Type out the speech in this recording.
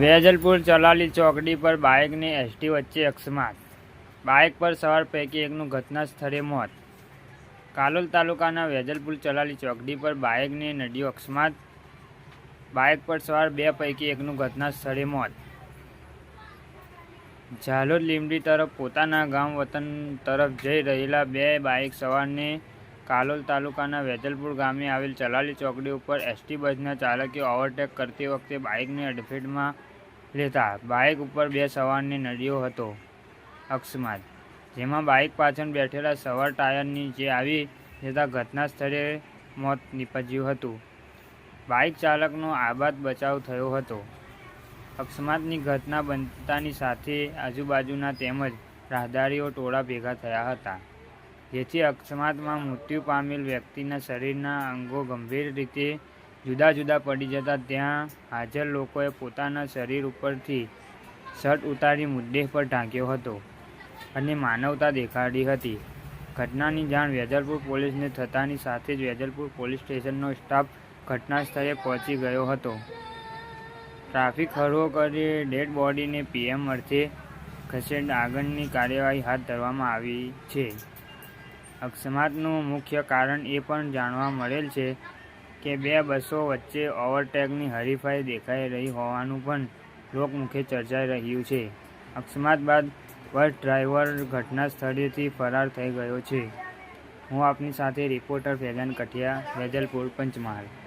વેજલપુર ચલાલી ચોકડી પર બાઇકને એસટી વચ્ચે અકસ્માત. બાઇક પર સવાર પૈકી એકનું ઘટના સ્થળે મોત. કાલોલ તાલુકાના વેજલપુર ચલાલી ચોકડી પર બાઇકને નડ્યો અકસ્માત. બાઇક પર સવાર બે પૈકી એકનું ઘટના સ્થળે મોત. ઝાલોદ લીમડી તરફ પોતાના ગામ વતન તરફ જઈ રહેલા બે બાઇક સવારને કાલોલ તાલુકાના વેજલપુર ગામે આવેલ ચલાલી ચોકડી ઉપર એસટી બસના ચાલકે ઓવરટેક કરતી વખતે બાઇકને અડફેટમાં લેતા બાઇક ઉપર બે સવારને નડ્યો હતો અકસ્માત, જેમાં બાઇક પાછળ બેઠેલા સવાર ટાયરની જે આવી જતાં ઘટના સ્થળે મોત નીપજ્યું હતું. બાઇક ચાલકનો આબાદ બચાવ થયો હતો. અકસ્માતની ઘટના બનતાની સાથે આજુબાજુના તેમજ રાહદારીઓ ટોળા ભેગા થયા હતા. જેથી અકસ્માતમાં મૃત્યુ પામેલ વ્યક્તિના શરીરના અંગો ગંભીર રીતે જુદા જુદા પડી જતા ત્યાં હાજર લોકોએ પોતાના શરીર ઉપરથી શર્ટ ઉતારી મુદ્દે પર ઢાંક્યો હતો અને માનવતા દેખાડી હતી. ઘટનાની જાણ વેજલપુર પોલીસને થતાની સાથે જ વેજલપુર પોલીસ સ્ટેશનનો સ્ટાફ ઘટના સ્થળે પહોંચી ગયો હતો. ટ્રાફિક હળવો કરી ડેડ બોડીને પીએમ અર્થે ખસેડ આગળની કાર્યવાહી હાથ ધરવામાં આવી છે. અકસ્માતનું મુખ્ય કારણ એ પણ જાણવા મળેલ છે કે બે બસો વચ્ચે ઓવરટેકની હરીફાઈ દેખાઈ રહી હોવાનું પણ લોકમુખે ચર્ચાઈ રહ્યું છે. અકસ્માત બાદ બસ ડ્રાઈવર ઘટના સ્થળેથી ફરાર થઈ ગયો છે. હું આપની સાથે રિપોર્ટર ફેજાન કઠિયા, વેજલપુર, પંચમહાલ.